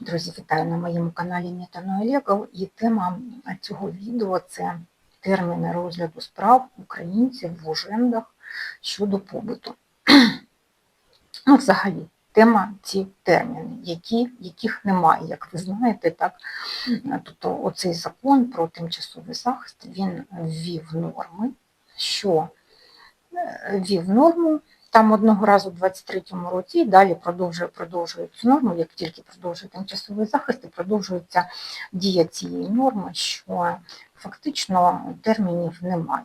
Друзі, вітаю на моєму каналі Мітано Олегов. І тема цього відео це терміни розгляду справ українців в ужендах щодо побуту. Ну, взагалі, тема ці терміни, які, яких немає, як ви знаєте, так. Тобто оцей закон про тимчасовий захист він ввів норми, що е, ввів норму там одного разу у 23-му році і далі продовжує продовжує цю норму, як тільки продовжує тимчасовий захист, і продовжується дія цієї норми, що фактично термінів немає.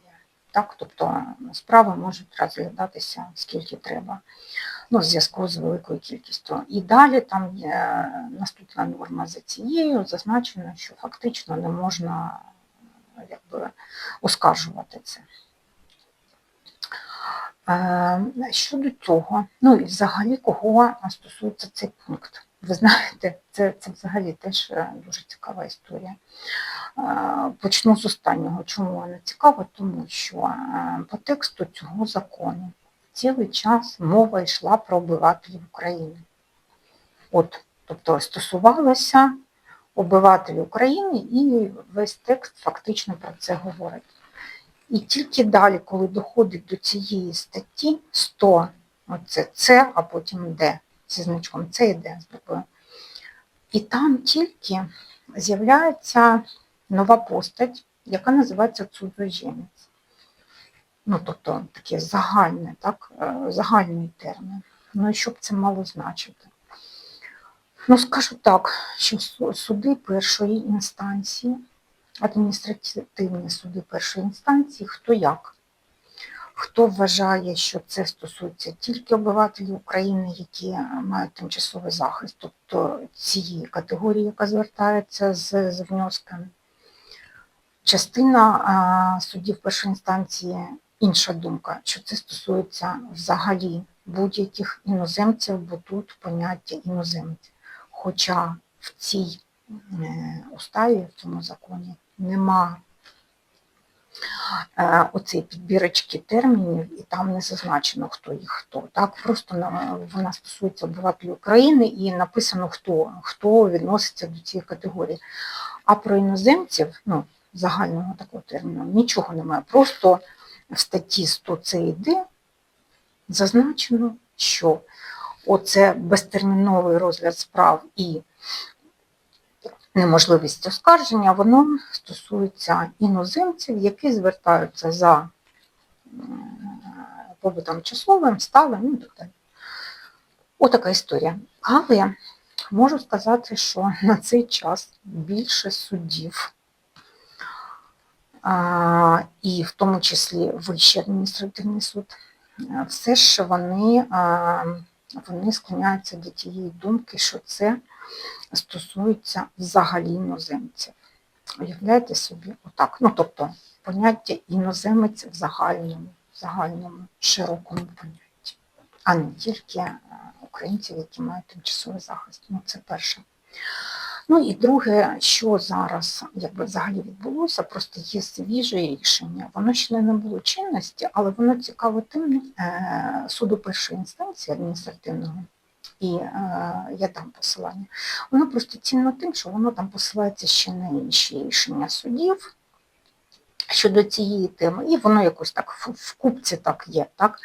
Так, тобто справи можуть розглядатися скільки треба, ну, в зв'язку з великою кількістю. І далі там є наступна норма за цією, зазначено, що фактично не можна якби, оскаржувати це. Е, Щодо цього, ну і взагалі кого стосується цей пункт. Ви знаєте, це, це взагалі теж е, дуже цікава історія. Е, Почну з останнього. Чому вона цікава? Тому що е, по тексту цього закону цілий час мова йшла про обивателів України. От, тобто стосувалося обивателів України і весь текст фактично про це говорить. І тільки далі, коли доходить до цієї статті 100, оце С, а потім Д, зі значком С і Д з і там тільки з'являється нова постать, яка називається цудзожінець. Ну, тобто таке загальне, так, е, загальний термін. Ну і що б це мало значити? Ну, скажу так, що суди першої інстанції адміністративні суди першої інстанції, хто як. Хто вважає, що це стосується тільки обивателів України, які мають тимчасовий захист, тобто цієї категорії, яка звертається з, з внеском. Частина а, суддів першої інстанції інша думка, що це стосується взагалі будь-яких іноземців, бо тут поняття іноземців. Хоча в цій е, уставі, в цьому законі нема е, оцей підбірочки термінів, і там не зазначено, хто їх хто. Так, просто вона стосується обивателів України і написано, хто, хто відноситься до цієї категорії. А про іноземців, ну, загального такого терміну, нічого немає. Просто в статті 100 ЦІД зазначено, що оце безтерміновий розгляд справ і неможливість оскарження, воно стосується іноземців, які звертаються за побутом часовим, сталим, і так далі. Отака історія. Але можу сказати, що на цей час більше суддів, і в тому числі Вищий адміністративний суд, все ж вони, вони склоняються до тієї думки, що це стосується взагалі іноземців. Уявляєте собі, отак. Ну, тобто, поняття іноземець в загальному, в загальному широкому понятті, а не тільки е, українців, які мають тимчасовий захист. Ну, це перше. Ну і друге, що зараз якби взагалі відбулося, просто є свіже рішення. Воно ще не набуло чинності, але воно цікаво тим е, суду першої інстанції адміністративного і е, я дам посилання. Воно просто цінно тим, що воно там посилається ще на інші рішення судів щодо цієї теми, і воно якось так в, в купці так є. Так?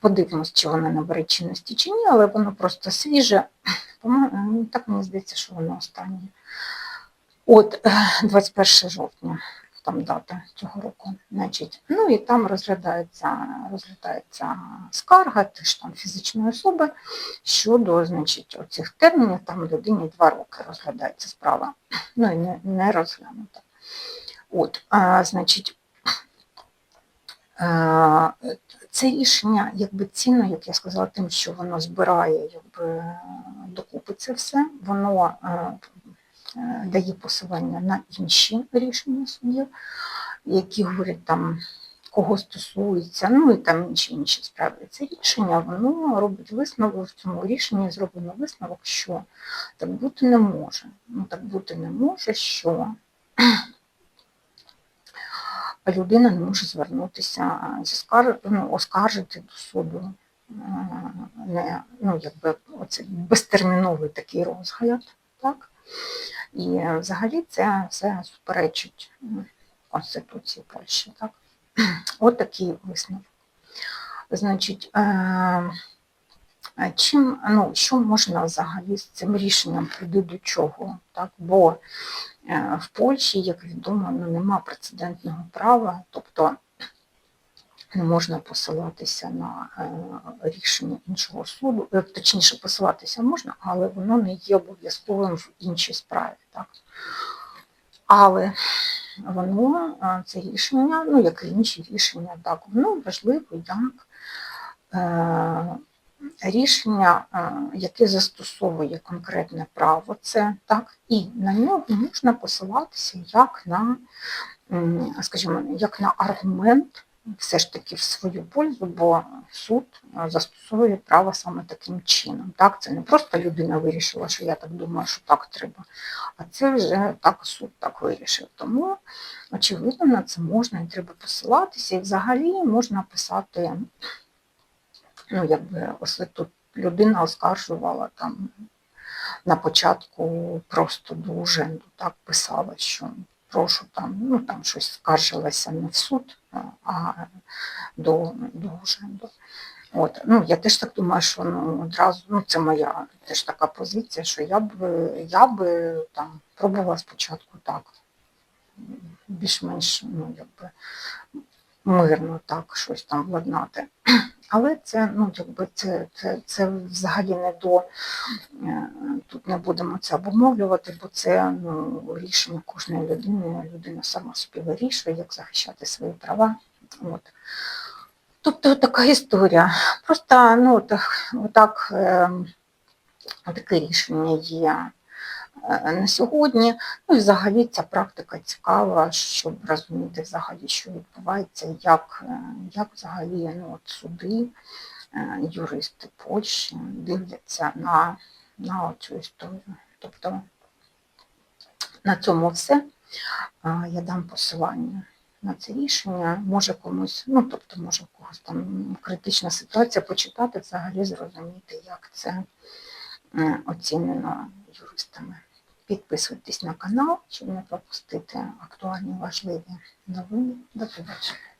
Подивимось, чи воно набере чинності чи ні, але воно просто свіже. Так мені здається, що воно останнє. От е, 21 жовтня там дата цього року. Значить, ну і там розглядається, розглядається скарга теж там фізичної особи щодо значить, оцих термінів, там людині два роки розглядається справа. Ну і не, не розглянута. От, а, значить, це рішення якби цінно, як я сказала, тим, що воно збирає якби, докупи це все, воно дає посилання на інші рішення судів, які говорять там, кого стосується, ну і там інші інші справи. Це рішення, воно робить висновок в цьому рішенні зроблено висновок, що так бути не може. Ну так бути не може, що людина не може звернутися зі скар... ну, оскаржити до суду е, не, ну, якби, оце безтерміновий такий розгляд Так? І е, взагалі це все суперечить Конституції Польщі. Так? От такий висновок. Значить, е, е, чим, ну, що можна взагалі з цим рішенням прийти до чого? Так? Бо е, в Польщі, як відомо, ну, нема прецедентного права, тобто не можна посилатися на е, рішення іншого суду, е, точніше посилатися можна, але воно не є обов'язковим в іншій справі. Так? Але воно, е, це рішення, ну як і інші рішення, так, воно важливо як рішення, яке застосовує конкретне право, це так, і на нього можна посилатися як на, скажімо, як на аргумент все ж таки в свою пользу, бо суд е, застосовує право саме таким чином. Так, це не просто людина вирішила, що я так думаю, що так треба, а це вже так суд так вирішив. Тому, очевидно, на це можна і треба посилатися, і взагалі можна писати, ну, якби ось тут людина оскаржувала там на початку просто до уженду, так писала, що прошу там, ну там щось скаржилася не в суд, а- до, до уженду. От, ну, я теж так думаю, що ну, одразу, ну, це моя теж така позиція, що я б, я би там пробувала спочатку так, більш-менш, ну, якби мирно так щось там владнати. Але це, ну, якби це, це, це взагалі не до, е, тут не будемо це обумовлювати, бо це ну, рішення кожної людини, людина сама собі вирішує, як захищати свої права. От. Тобто така історія. Просто ну, так, отак, е, таке рішення є на сьогодні. Ну і взагалі ця практика цікава, щоб розуміти взагалі, що відбувається, як, е, як взагалі ну, от суди, е, юристи Польщі дивляться на, на цю історію. Тобто на цьому все. Я дам посилання на це рішення. Може комусь, ну тобто, може у когось там критична ситуація, почитати, взагалі зрозуміти, як це е, оцінено юристами. Підписуйтесь на канал, щоб не пропустити актуальні важливі новини. До побачення.